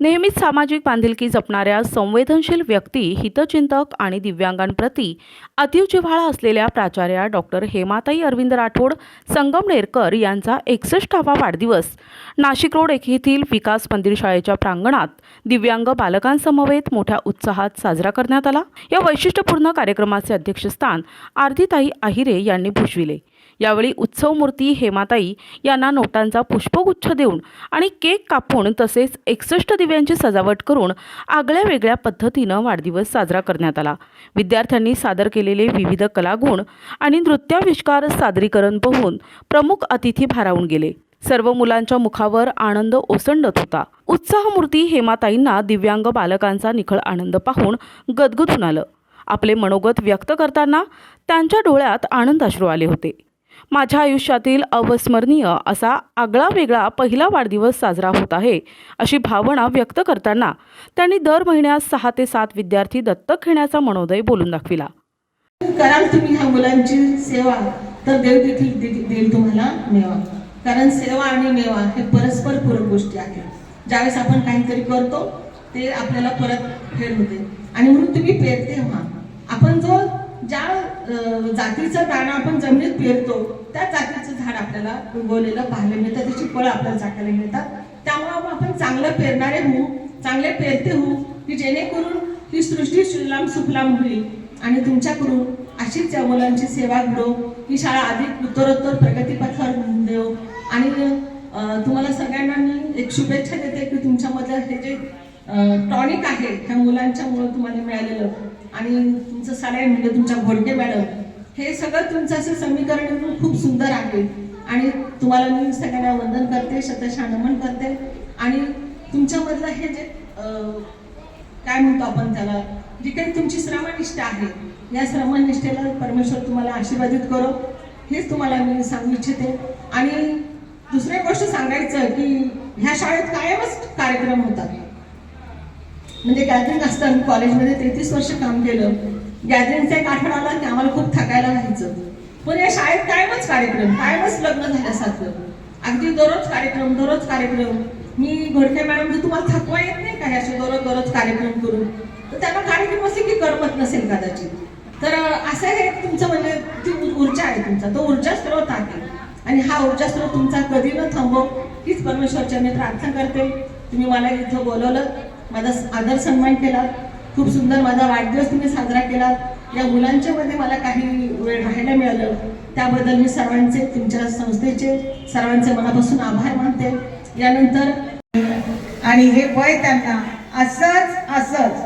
नेहमीच सामाजिक बांधिलकी जपणाऱ्या संवेदनशील व्यक्ती हितचिंतक आणि दिव्यांगांप्रती अतीव जिव्हाळा असलेल्या प्राचार्या डॉक्टर हेमाताई अरविंद राठोड संगमनेरकर यांचा एकसष्टावा वाढदिवस. नाशिक रोड येथील विकास मंदिर शाळेच्या प्रांगणात दिव्यांग बालकांसमवेत मोठ्या उत्साहात साजरा करण्यात आला. या वैशिष्ट्यपूर्ण कार्यक्रमाचे अध्यक्षस्थान आरतीताई आहिरे यांनी भूषविले. यावेळी उत्सवमूर्ती हेमाताई यांना नोटांचा पुष्पगुच्छ देऊन आणि केक कापून तसेच एकसष्ट दिव्यांची सजावट करून आगळ्या वेगळ्या पद्धतीनं वाढदिवस साजरा करण्यात आला. विद्यार्थ्यांनी सादर केलेले विविध कलागुण आणि नृत्याविष्कार सादरीकरण पाहून प्रमुख अतिथी भारावून गेले. सर्व मुलांच्या मुखावर आनंद ओसंडत होता. उत्साहमूर्ती हेमाताईंना दिव्यांग बालकांचा निखळ आनंद पाहून गदगदून आलं. आपले मनोगत व्यक्त करताना त्यांच्या डोळ्यात आनंदाश्रू आले होते. माझ्या आयुष्यातील अविस्मरणीय असा आगळा वेगळा पहिला वाढदिवस साजरा होत आहे अशी भावना व्यक्त करताना त्यांनी दर महिन्यात सहा ते सात विद्यार्थी दत्तक घेण्याचा मनोदय बोलून दाखविला. कराल तुम्ही ह्या मुलांची सेवा तर देव देखील देईल तुम्हाला मेवा. कारण सेवा आणि मेवा हे परस्पर पूरक गोष्टी आहेत. ज्यावेळेस आपण काहीतरी करतो ते आपल्याला परत फेड होते. आणि म्हणून तुम्ही पेरते व्हा आपण जो ज्या जातीचं दाणं आपण जमिनीत पेरतो त्या जातीचं झाड आपल्याला उगवलेलं पाहायला मिळतं त्याची फळं आपल्याला चाकायला मिळतात. त्यामुळे आपण चांगलं पेरणारे होऊ चांगले पेरते होऊ की जेणेकरून ही सृष्टी सुलाम सुफलाम होईल आणि तुमच्याकडून अशीच या मुलांची सेवा घडो ही शाळा अधिक उत्तरोत्तर प्रगतीपथावर देऊ आणि तुम्हाला सगळ्यांना मी एक शुभेच्छा देते की तुमच्यामधलं हे जे टॉनिक आहे ह्या मुलांच्यामुळे तुम्हाला मिळालेलं आणि तुमचं सलाईन म्हणजे तुमच्या घोडके मॅडम हे सगळं तुमचं असं समीकरण खूप सुंदर आहे. आणि तुम्हाला मी सगळ्यांना वंदन करते शतशा नमन करते. आणि तुमच्यामधलं हे जे काय म्हणतो आपण त्याला जी काही तुमची श्रमनिष्ठा आहे या श्रमनिष्ठेला परमेश्वर तुम्हाला आशीर्वादित करो. हेच तुम्हाला मी सांगू इच्छिते. आणि दुसरी गोष्ट सांगायचं की ह्या शाळेत कायमच कार्यक्रम होतात. म्हणजे गॅदरिंग असतं कॉलेजमध्ये तेहतीस वर्ष काम केलं. गॅदरिंगचा एक आठवडा आला की आम्हाला खूप थकायला राहायचं. पण या शाळेत कायमच कार्यक्रम कायमच लग्न झाल्यासारखं अगदी दररोज कार्यक्रम दररोज कार्यक्रम. मी घोडके मॅडम जर तुम्हाला थकवा येत नाही का? असे दररोज दररोज कार्यक्रम करून. तर त्यांना कार्यक्रम असेल की करमत नसेल कदाचित. तर असं हे तुमचं म्हणजे ती ऊर्जा आहे तुमचा. तो ऊर्जा स्रोत आहे. आणि हा ऊर्जा स्रोत तुमचा कधी न थांबव हीच परमेश्वरच्या मी प्रार्थना करते. तुम्ही मला इथं बोलवलं. माझा आदर सन्मान केला. खूप सुंदर माझा वाढदिवस तुम्ही साजरा केला. या मुलांच्या मध्ये मला काही वेळ राहायला मिळालं. त्याबद्दल मी सर्वांचे तुमच्या संस्थेचे सर्वांचे मनापासून आभार मानते. यानंतर आणि हे वय त्यांना असंच असंच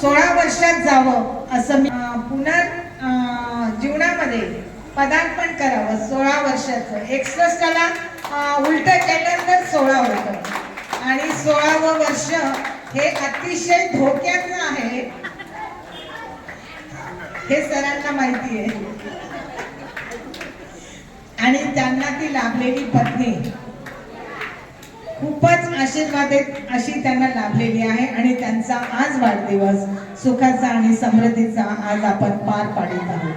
सोळा वर्षात जावं असं मी अं, जीवनामध्ये पदार्पण करावं सोळा वर्षाचं. एकसष्टाला उलट केल्यानंतर तर सोळा होतं आणि सोळावं वर्ष हे अतिशय धोक्याचं आहे. हे सरांना माहिती आहे. आणि त्यांना ती लाभलेली पत्नी. खूपच आशीर्वाद अशी त्यांना लाभलेली आहे आणि त्यांचा आज वाढदिवस सुखाचा आणि समृद्धीचा आज आपण पार पाडित आहोत.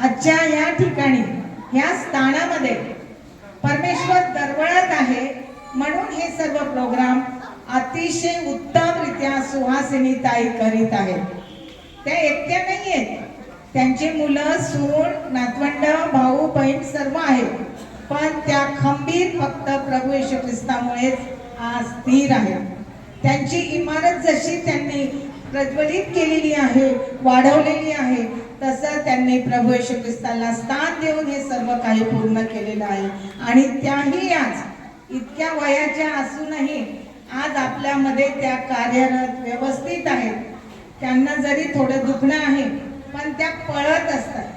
आजच्या या ठिकाणी या स्थानामध्ये परमेश्वर दरवळत आहे. प्रोग्राम अतिशय उत्तमरित्या सुहासिनी ताई करीत आहेत. त्या एकट्या नाही आहेत त्यांची मुलं सून नातवंड भाऊ बहीण सर्व आहेत. पण त्या खंबीर फक्त प्रभू येशू ख्रिस्तामुळेच आज स्थिर आहेत. त्यांची इमारत जशी त्यांनी प्रज्वलित केलेली आहे वाढवलेली आहे तसं त्यांनी प्रभू येशू ख्रिस्ताला स्थान देऊन हे सर्व काही पूर्ण केलेलं आहे. आणि त्याही आज इतक्या वयाच्या असूनही आज आपल्यामध्ये त्या कार्यरत व्यवस्थित आहेत. त्यांना जरी थोडं दुखणं आहे पण त्या पळत असतात.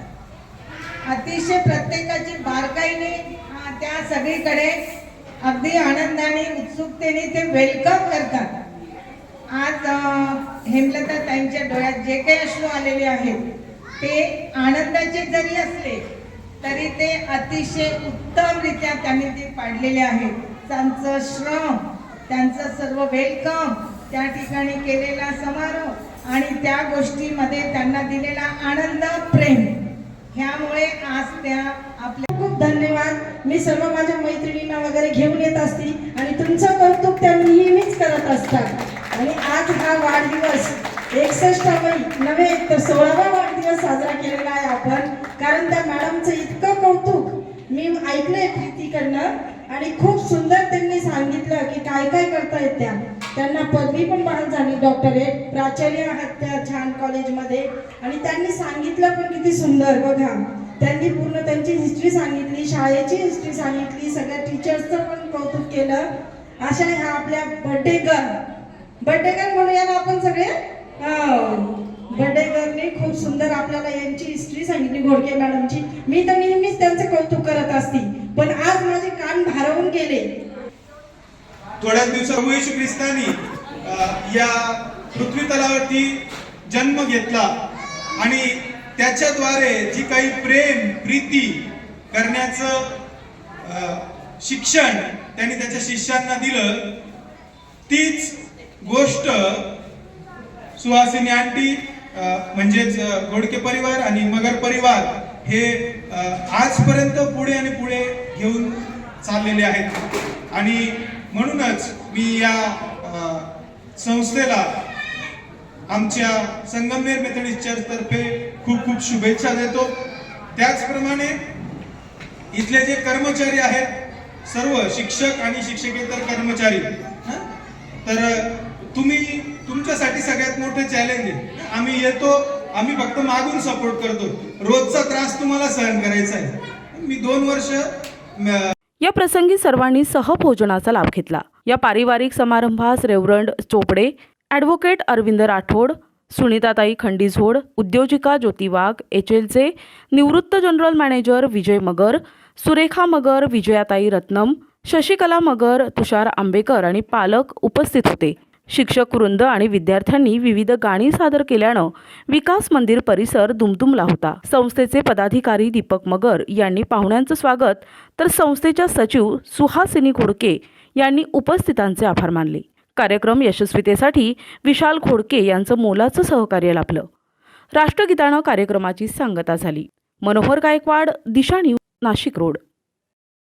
अतिशय प्रत्येकाची बारकाईने त्या सगळीकडे अगदी आनंदाने उत्सुकतेने ते वेलकम करतात. आज हेमलता ताईंच्या डोळ्यात जे काही अश्रू आलेले आहेत ते आनंदाचे जरी असले तरी ते अतिशय उत्तमरित्या त्यांनी ते पाडलेले आहेत त्यांचं श्रम त्यांचं सर्व वेलकम त्या ठिकाणी केलेला समारोह आणि त्या गोष्टीमध्ये त्यांना दिलेला आनंद प्रेम. ह्यामुळे आज त्या आपल्या खूप धन्यवाद. मी सर्व माझ्या मैत्रिणींना वगैरे घेऊन येत असती आणि तुमचं कौतुक करत असतात. आणि आज हा वाढदिवस एकसष्टावा नव्हे तर सोळावा वाढदिवस साजरा केला कारण त्या मॅडमचं इतकं कौतुक मी ऐकलंय प्रीतीकडनं आणि खूप सुंदर त्यांनी सांगितलं की काय काय करता येत त्या. त्यांना पदवी पण बहाल झाली डॉक्टरेट प्राचार्य आहात त्या छान कॉलेजमध्ये. आणि त्यांनी सांगितलं पण किती सुंदर बघा. त्यांनी पूर्ण त्यांची हिस्ट्री सांगितली शाळेची हिस्ट्री सांगितली सगळ्या टीचर्सचं पण कौतुक केलं. अशा ह्या आपल्या बड्डे गर्ल बड्डे गर्ल म्हणूया ना आपण सगळे? हो. बड्डे गर्लने खूप सुंदर आपल्याला यांची हिस्ट्री घोडके मॅडमची. मी तर नेहमीच त्यांचं कौतुक करत असते. पण आज माझे कान भारवून गेले. थोड्याच दिवसापूर्वी येशू ख्रिस्तानी या पृथ्वी तलावरती जन्म घेतला. आणि त्याच्याद्वारे जी काही प्रेम प्रीती करण्याचं शिक्षण त्यांनी त्याच्या शिष्यांना दिलं तीच गोष्ट सुहासिनी आंटी म्हणजेच गोडके घोडके परिवार आणि मगर परिवार हे आजपर्यंत पुढे आणि पुढे घेऊन चाललेले आहेत. आणि म्हणूनच मी या संस्थेला आमच्या संगमनेर मेथडिस्ट चर्चतर्फे खूप खूप शुभेच्छा देतो. त्याचप्रमाणे इथले जे कर्मचारी आहेत सर्व शिक्षक आणि शिक्षकेतर कर्मचारी तर तुम्ही तुमच्यासाठी सगळ्यात मोठं चॅलेंज आहे. आम्ही येतो आम्ही फक्त मागून सपोर्ट करतो. रोजचा त्रास तुम्हाला सहन करायचा आहे. मी दोन वर्ष या प्रसंगी सर्वांनी सहभोजनाचा लाभ घेतला. या पारिवारिक समारंभास रेवरंड चोपडे ॲडव्होकेट अरविंद राठोड सुनीताताई खंडीझोड उद्योजिका ज्योती वाघ एच एलचे निवृत्त जनरल मॅनेजर विजय मगर सुरेखा मगर विजयाताई रत्नम शशिकला मगर तुषार आंबेकर आणि पालक उपस्थित होते. शिक्षक वृंद आणि विद्यार्थ्यांनी विविध गाणी सादर केल्यानं विकास मंदिर परिसर दुमदुमला होता. संस्थेचे पदाधिकारी दीपक मगर यांनी पाहुण्यांचं स्वागत तर संस्थेच्या सचिव सुहासिनी घोडके यांनी उपस्थितांचे आभार मानले. कार्यक्रम यशस्वीतेसाठी विशाल घोडके यांचं मोलाचं सहकार्य लाभलं. राष्ट्रगीतानं कार्यक्रमाची सांगता झाली. Manohar Gaikwad Disha news Nashik road.